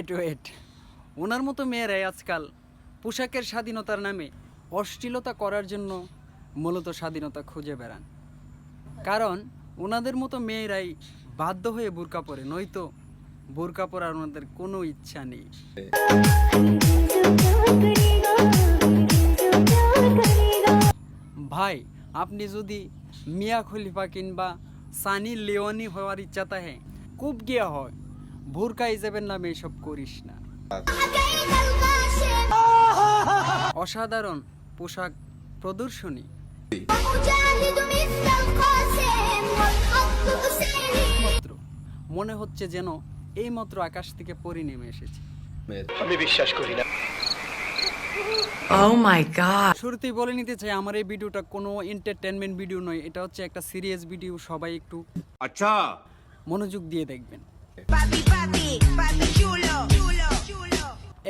Wait wait ওনার মতো মেয়েরাই আজকাল পোশাকের স্বাধীনতার নামে অশ্লীলতা করার জন্য মূলত স্বাধীনতা খুঁজে বেড়ান। কারণ ওনাদের মতো মেয়েরাই বাধ্য হয়ে বোরকা পরে, নয়তো বোরকা পরার ওনাদের কোনো ইচ্ছা নেই। ভাই, আপনি যদি মিয়া খলিফা কিংবা সানি লিওনি হওয়ার ইচ্ছা থাকে, খুব গিয়া হয়। ভুরকা হিসেবের নামে এসব করিস না। অসাধারণ পোশাক প্রদর্শনী। মনে হচ্ছে যেন এই মাত্র আকাশ থেকে পরি নেমে এসেছে। আমি বিশ্বাস করি না। oh শুরুতেই বলে নিতে চাই আমার এই ভিডিওটা কোনো এন্টারটেনমেন্ট ভিডিও নয় এটা হচ্ছে একটা সিরিয়াস ভিডিও সবাই একটু আচ্ছা। মনোযোগ দিয়ে দেখবেন।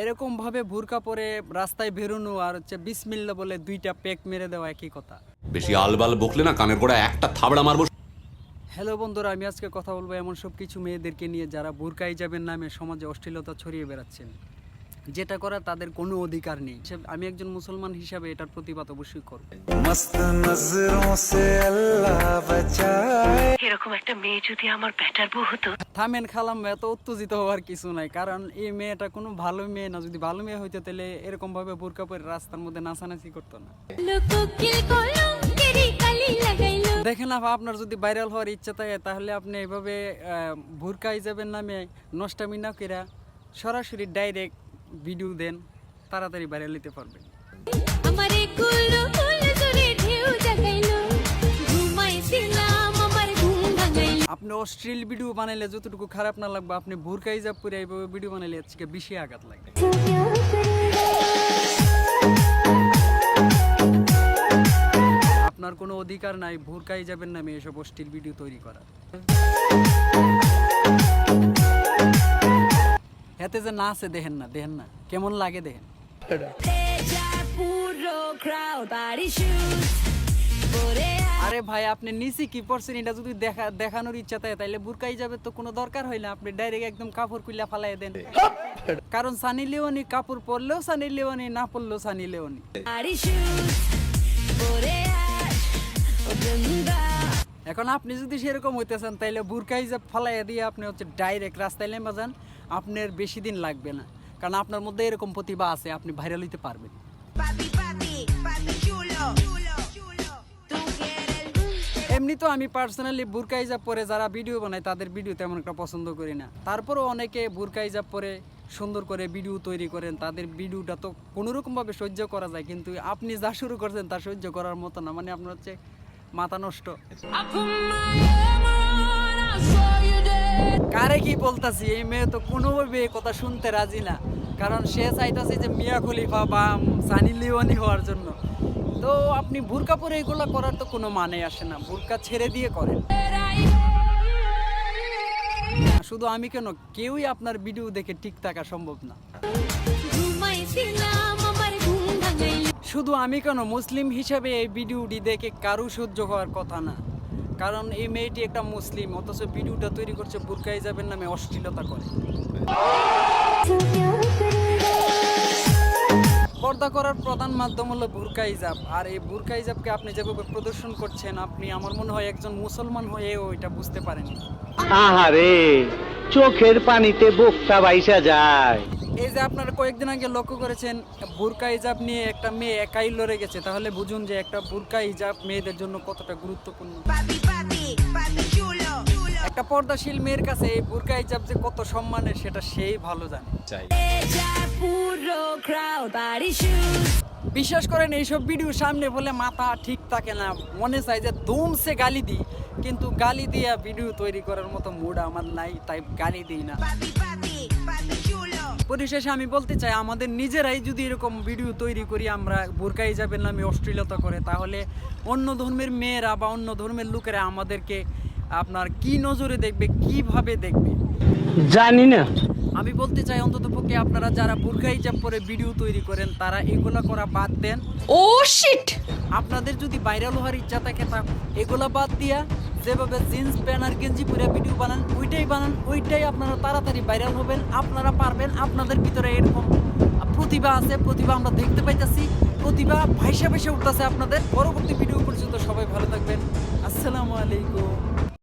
এরকম ভাবে ভুরকা পরে রাস্তায় বেরোনো আর হচ্ছে বিসমিল্লা বলে দুইটা পেক মেরে দেওয়া একই কথা। বেশি আলবাল বকলে না কানের গোড়া একটা থাবড়া মারবো। হ্যালো বন্ধুরা আমি আজকে কথা বলব এমন সব কিছু মেয়েদেরকে নিয়ে যারা বুরকাই যাবেন নামে সমাজে অশ্লীলতা ছড়িয়ে বেড়াচ্ছেন। যেটা করা তাদের কোনো অধিকার নেই। আমি একজন মুসলমান হিসাবে এটার প্রতিবাদ অবশ্যই করব। এরকম একটা মেয়ে যদি আমার ব্যাটার বউ হতো? থামেন খালাম এত উত্তেজিত হওয়ার কিছু নাই কারণ এই মেয়েটা কোনো ভালো মেয়ে না। যদি ভালো মেয়ে হইতো তাহলে এরকম ভাবে বোরকা পরে রাস্তার মধ্যে নাচানাচি করতো না। দেখেন আপা আপনার যদি ভাইরাল হওয়ার ইচ্ছা থাকে তাহলে আপনি এভাবে ভুরকা হিসাবের নামে নষ্টামি না কেরা সরাসরি ডাইরেক্ট ভিডিও দেন তাড়াতাড়ি ভাইরাল নিতে পারবেন। আমার কুলো কুলো জুড়ে ঢেউ জাগাইলো। আপনি অশ্লীল ভিডিও বানাইলে যতটুকু খারাপ না লাগবে, আপনি ভুরকা হিসাব পরে এইভাবে ভিডিও বানাইলে আজকে বেশি আঘাত লাগবে আপনার কোনো অধিকার নাই ভুরকা হিসাবের নামে এসব অশ্লীল ভিডিও তৈরি করা এতে যে না আছে, দেখেন না দেখেন না, কেমন লাগে দেখেন। আরে ভাই, আপনি নিচে কি পড়ছেন? এটা যদি দেখা, দেখানোর ইচ্ছা থাকে, তাইলে বুরকাই যাবে তো কোনো দরকার হয় না। আপনি ডাইরেক্ট একদম কাপড় কুইলা ফালাই দেন। কারণ সানি লিওনি কাপড় পরলেও সানি লিওনি, না পরলেও সানি গঙ্গা এখন আপনি যদি সেরকম হইতেছেন, তাইলে বুরকাই যা ফালাইয়া দিয়ে আপনি হচ্ছে ডাইরেক্ট রাস্তায় নেমে যান। আপনার বেশি দিন লাগবে না। কারণ আপনার মধ্যে এরকম প্রতিভা আছে, আপনি ভাইরাল হইতে পারবেন। এমনি তো আমি পার্সোনালি বুরকা হিজাব পরে যারা ভিডিও বানায়, তাদের ভিডিও তেমন একটা পছন্দ করি না। তারপরেও অনেকে বুরকা হিজাব পরে সুন্দর করে ভিডিও তৈরি করেন, তাদের ভিডিওটা তো কোনোরকমভাবে সহ্য করা যায়, কিন্তু আপনি যা শুরু করছেন তা সহ্য করার মতো না মানে আপনার হচ্ছে মাথা নষ্ট। কারে কি বলতাছি? এই মেয়ে তো কোনোভাবে কথা শুনতে রাজি না। কারণ সে চাইতাছে যে মিয়া খলিফা বা সানি লিওনি হওয়ার জন্য। তো আপনি বুরকা পরে এগুলো করার তো কোনো মানে আসে না। বুরকা ছেড়ে দিয়ে করেন। শুধু আমি কেন? কেউই আপনার ভিডিও দেখে ঠিক থাকা সম্ভব না। শুধু আমি কেন? মুসলিম হিসেবে এই ভিডিওটি দেখে কারও সহ্য হওয়ার কথা না। কারণ এই মেয়েটি একটা মুসলিম, অথচ ভিডিওটা তৈরি করছে বুরকা হিজাবের নামে অশ্লীলতা করে। পর্দা করার প্রধান মাধ্যম হলো বুরকা হিজাব। আর এই বুরকা হিজাবকে আপনি যেভাবে প্রদর্শন করছেন, আপনি আমার মনে হয় একজন মুসলমান হয়েও এটা বুঝতে পারেন আহারে, চোখের পানিতে বোকটা বাইসা যায়। এই যে আপনারা কয়েকদিন আগে লক্ষ্য করেছেন বুরকা হিজাব নিয়ে একটা মেয়ে একাই লড়ে গেছে। তাহলে বুঝুন যে একটা বুরকা হিজাব মেয়েদের জন্য কতটা গুরুত্বপূর্ণ. একটা পর্দাশীল মেয়ের কাছে এই বুরকা হিজাব যে কত সম্মানের সেটা সেই ভালো জানে। বিশ্বাস করেন এইসব ভিডিও সামনে বলে মাথা ঠিক থাকে না। মনে চাই যে দুমসে গালি দিই। কিন্তু গালি দিয়া ভিডিও তৈরি করার মতো মুড আমার নাই তাই গালি দিই না। পরিশেষে আমি বলতে চাই আমাদের নিজেরাই যদি এরকম ভিডিও তৈরি করি আমরা বোরকা হিজাবের নামে অশ্লীলতা করে তাহলে অন্য ধর্মের মেয়েরা বা অন্য ধর্মের লোকেরা আমাদেরকে আপনার কি নজরে দেখবে কীভাবে দেখবে? জানি না। আমি বলতে চাই অন্তত পক্ষে আপনারা যারা বোরকা হিজাব পরে ভিডিও তৈরি করেন তারা এগুলো করা বাদ দেন। ও শিট আপনাদের যদি ভাইরাল হওয়ার ইচ্ছা থাকে তা এগুলা বাদ দিয়া যেভাবে জিন্স, প্যান্ট আর গেঞ্জি পরে ভিডিও বানান, ওইটাই বানান, ওইটাই আপনারা তাড়াতাড়ি ভাইরাল হবেন, আপনারা পারবেন, আপনাদের ভিতরে এরকম প্রতিভা আছে, প্রতিভা আমরা দেখতে পাইতেছি, প্রতিভা ভাইসা ভাইসা উঠতেছে আপনাদের। পরবর্তী ভিডিও পর্যন্ত সবাই ভালো থাকবেন। আসসালামু আলাইকুম।